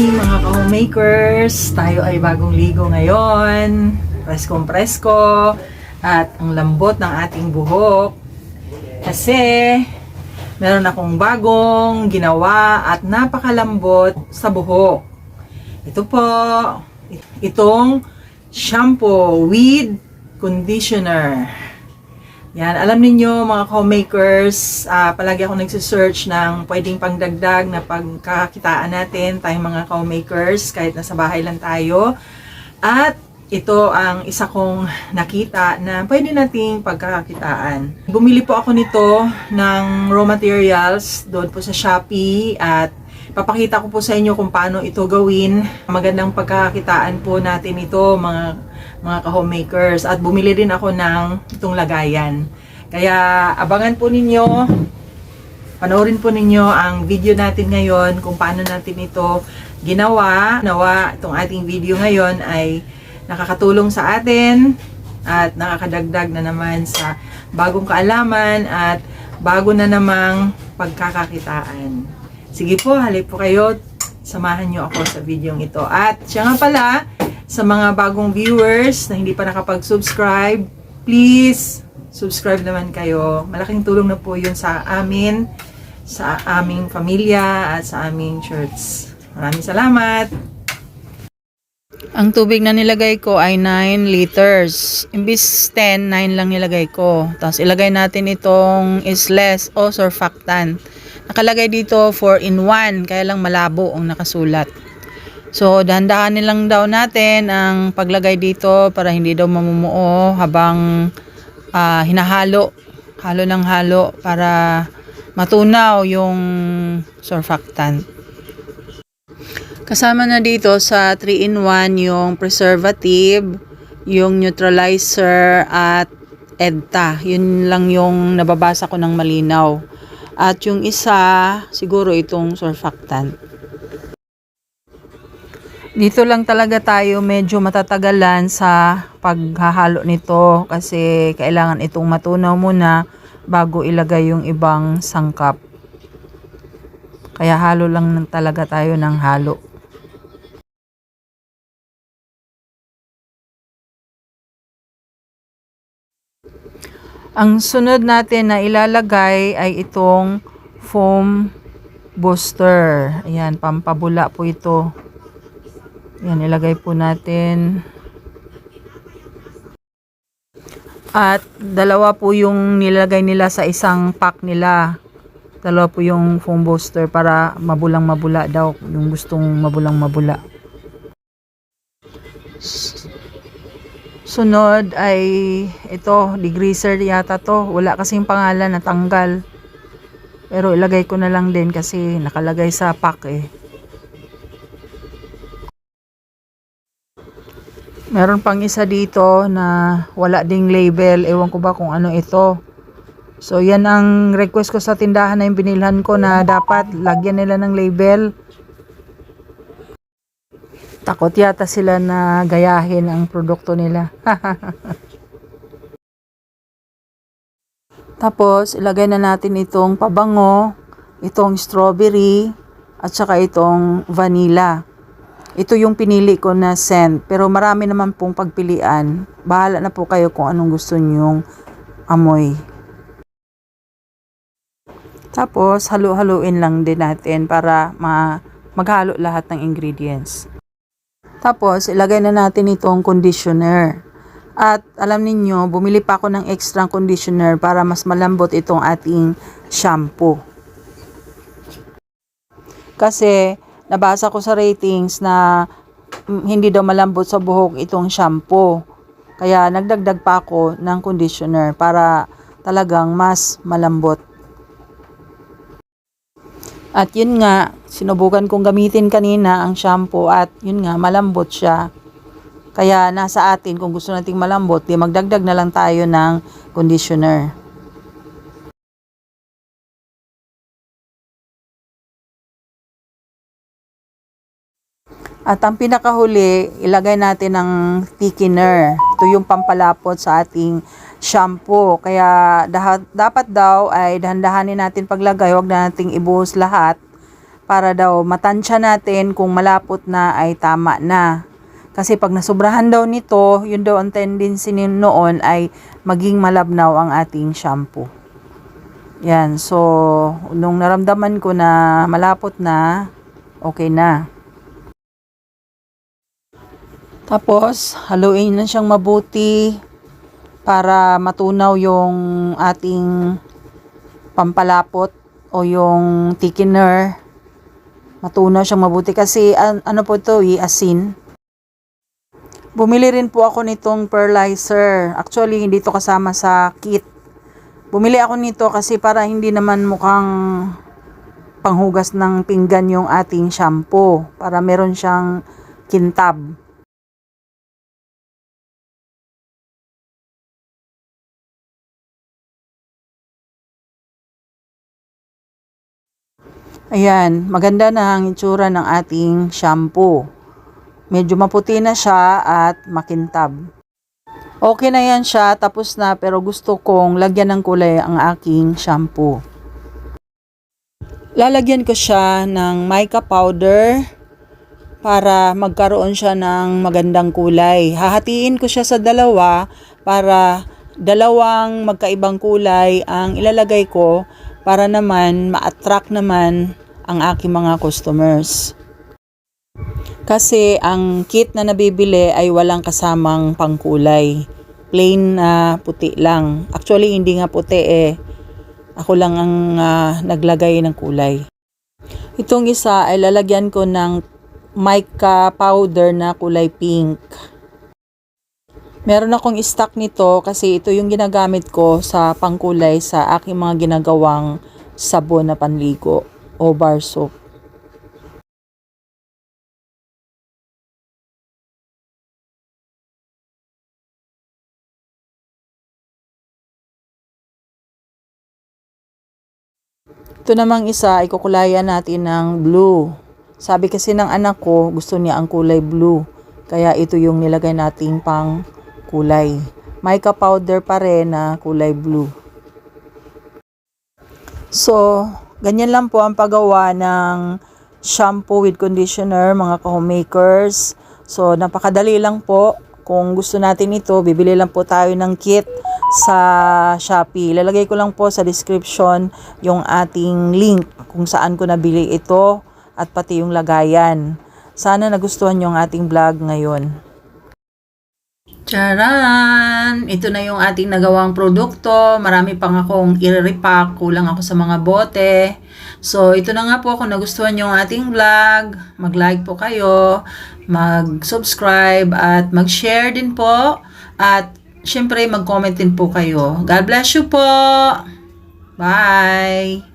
morning mga ka-homemakers! Tayo ay bagong ligo ngayon. Preskong presko. At ang lambot ng ating buhok. Kasi meron akong bagong ginawa at napakalambot sa buhok. Ito po, itong shampoo with conditioner. Yan, alam ninyo mga homemakers, ah, palagi ako nagsisearch ng pwedeng pangdagdag na pagkakakitaan natin tayong mga homemakers kahit nasa bahay lang tayo. At ito ang isa kong nakita na pwede nating pagkakakitaan. Bumili po ako nito ng raw materials doon po sa Shopee at papakita ko po sa inyo kung paano ito gawin. Magandang pagkakakitaan po natin ito mga mga ka-homemakers at bumili din ako ng itong lagayan. Kaya abangan po ninyo, panoorin po ninyo ang video natin ngayon kung paano natin ito ginawa. Nawa itong ating video ngayon ay nakakatulong sa atin at nakakadagdag na naman sa bagong kaalaman at bago na namang pagkakakitaan. Sige po, halip po kayo. Samahan nyo ako sa video ito. At siya nga pala, sa mga bagong viewers na hindi pa nakapag-subscribe, please, subscribe naman kayo. Malaking tulong na po yun sa amin, sa aming pamilya, at sa aming church. Maraming salamat! Ang tubig na nilagay ko ay 9 liters. Imbis 10, 9 lang nilagay ko. Tapos ilagay natin itong isless o surfactant. Nakalagay dito 4 in 1, kaya lang malabo ang nakasulat. So, dahan-dahanin lang daw natin ang paglagay dito para hindi daw mamumuo habang ah, hinahalo. Halo ng halo para matunaw yung surfactant. Kasama na dito sa 3-in-1 yung preservative, yung neutralizer at EDTA. Yun lang yung nababasa ko ng malinaw. At yung isa, siguro itong surfactant. Dito lang talaga tayo medyo matatagalan sa paghahalo nito kasi kailangan itong matunaw muna bago ilagay yung ibang sangkap. Kaya halo lang ng- talaga tayo ng halo. Ang sunod natin na ilalagay ay itong foam booster. Ayan, pampabula po ito. Yan, ilagay po natin. At dalawa po yung nilagay nila sa isang pack nila. Dalawa po yung foam booster para mabulang mabula daw. Yung gustong mabulang mabula. Sunod ay ito, degreaser yata to. Wala kasing pangalan natanggal. Pero ilagay ko na lang din kasi nakalagay sa pack eh. Meron pang isa dito na wala ding label. Ewan ko ba kung ano ito. So, yan ang request ko sa tindahan na yung binilhan ko na dapat lagyan nila ng label. Takot yata sila na gayahin ang produkto nila. Tapos, ilagay na natin itong pabango, itong strawberry, at saka itong vanilla. Ito yung pinili ko na scent. Pero marami naman pong pagpilian. Bahala na po kayo kung anong gusto nyong amoy. Tapos, halu-haluin lang din natin para ma maghalo lahat ng ingredients. Tapos, ilagay na natin itong conditioner. At alam ninyo, bumili pa ako ng extra conditioner para mas malambot itong ating shampoo. Kasi, nabasa ko sa ratings na mm, hindi daw malambot sa buhok itong shampoo. Kaya nagdagdag pa ako ng conditioner para talagang mas malambot. At yun nga, sinubukan kong gamitin kanina ang shampoo at yun nga, malambot siya. Kaya nasa atin kung gusto nating malambot, di magdagdag na lang tayo ng conditioner. At ang pinakahuli, ilagay natin ng thickener. Ito yung pampalapot sa ating shampoo. Kaya dapat daw ay dahan-dahanin natin paglagay, huwag na nating ibuhos lahat para daw matansya natin kung malapot na ay tama na. Kasi pag nasubrahan daw nito, yun daw ang tendency noon ay maging malabnaw ang ating shampoo. Yan, so nung naramdaman ko na malapot na, okay na. Tapos, haluin na siyang mabuti para matunaw yung ating pampalapot o yung thickener. Matunaw siyang mabuti kasi an- ano po ito, eh, asin. Bumili rin po ako nitong pearlizer. Actually, hindi to kasama sa kit. Bumili ako nito kasi para hindi naman mukhang panghugas ng pinggan yung ating shampoo. Para meron siyang kintab. Ayan, maganda na ang itsura ng ating shampoo. Medyo maputi na siya at makintab. Okay na yan siya, tapos na, pero gusto kong lagyan ng kulay ang aking shampoo. Lalagyan ko siya ng mica powder para magkaroon siya ng magandang kulay. Hahatiin ko siya sa dalawa para dalawang magkaibang kulay ang ilalagay ko para naman ma-attract naman ang aking mga customers. Kasi ang kit na nabibili ay walang kasamang pangkulay. Plain na puti lang. Actually, hindi nga puti eh. Ako lang ang ah, naglagay ng kulay. Itong isa ay lalagyan ko ng mica powder na kulay pink. Meron akong stock nito kasi ito yung ginagamit ko sa pangkulay sa aking mga ginagawang sabon na panligo o bar soap. Ito namang isa ay kukulayan natin ng blue. Sabi kasi ng anak ko, gusto niya ang kulay blue. Kaya ito yung nilagay nating pang kulay. Mica powder pa rin na kulay blue. So, ganyan lang po ang paggawa ng shampoo with conditioner, mga ka-homemakers. So, napakadali lang po. Kung gusto natin ito, bibili lang po tayo ng kit sa Shopee. Lalagay ko lang po sa description yung ating link kung saan ko nabili ito at pati yung lagayan. Sana nagustuhan yung ating vlog ngayon. Charan! Ito na yung ating nagawang produkto. Marami pang akong i-repack. Kulang ako sa mga bote. So, ito na nga po. Kung nagustuhan yung ating vlog, mag-like po kayo, mag-subscribe, at mag-share din po. At, syempre, mag-comment din po kayo. God bless you po! Bye!